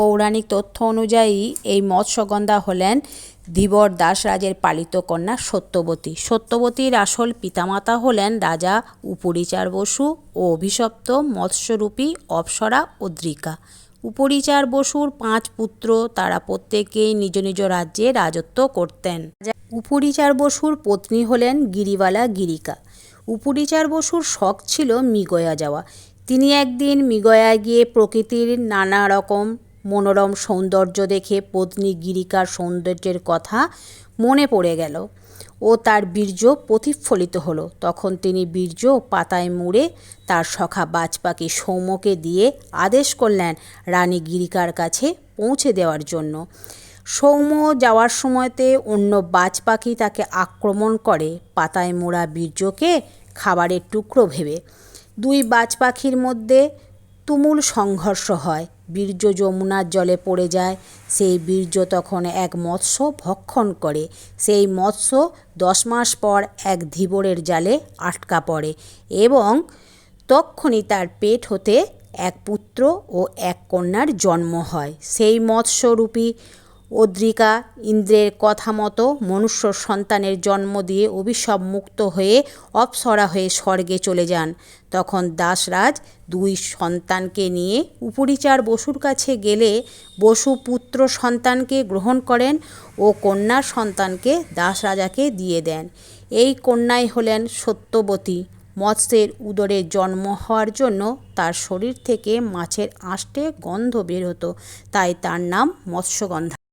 পৌরাণিক তথ্য অনুযায়ী এই মৎস্যগন্ধা হলেন ধীবর দাস রাজের পালিত কন্যা সত্যবতী। সত্যবতীর আসল পিতামাতা হলেন রাজা উপরিচার বসু ও অভিশপ্ত মৎস্যরূপী অপ্সরা উদ্রিকা। উপরিচার বসুর পাঁচ পুত্র তারা প্রত্যেকেই নিজ নিজ রাজ্যে রাজত্ব করতেন। উপরিচার বসুর পত্নী হলেন গিরিবালা গিরিকা। উপরিচার বসুর শখ ছিল মিগয়া যাওয়া। তিনি একদিন মিগয়ায় গিয়ে প্রকৃতির নানা রকম মনোরম সৌন্দর্য দেখে পত্নী গিরিকার সৌন্দর্যের কথা মনে পড়ে গেল। ও তার বীর্য প্রতিফলিত হলো। তখন তিনি বীর্য পাতায় মুড়ে তার সখা বাজ পাখি সৌম্যকে দিয়ে আদেশ করলেন রানী গিরিকার কাছে পৌঁছে দেওয়ার জন্য। সৌম্য যাওয়ার সময়তে অন্য বাজ পাখি তাকে আক্রমণ করে পাতায় মোড়া বীর্যকে খাবারের টুকরো ভেবে। দুই বাজ পাখির মধ্যে তুমুল সংঘর্ষ হয়। বীর্য যমুনার জলে পড়ে যায়। সেই বীর্য তখন এক মৎস্য ভক্ষণ করে। সেই মৎস্য দশ মাস পর এক ধীবরের জালে আটকা পড়ে এবং তক্ষুনি তার পেট হতে এক পুত্র ও এক কন্যার জন্ম হয়। সেই মৎস্যরূপী অদ্রিকা ইন্দ্রের কথা মতো মনুষ্য সন্তানের জন্ম দিয়ে অভিশাপ মুক্ত হয়ে অপ্সরা হয়ে স্বর্গে চলে যান। তখন দাসরাজ দুই সন্তানকে নিয়ে উপরিচার বসুর কাছে গেলে বসু পুত্র সন্তানকে গ্রহণ করেন ও কন্যা সন্তানকে দাসরাজাকে দিয়ে দেন। এই কন্যাই হলেন সত্যবতী। মৎস্যের উদরে জন্ম হওয়ার জন্য তার শরীর থেকে মাছের আঁশটে গন্ধ বের হতো, তাই তার নাম মৎস্যগন্ধা।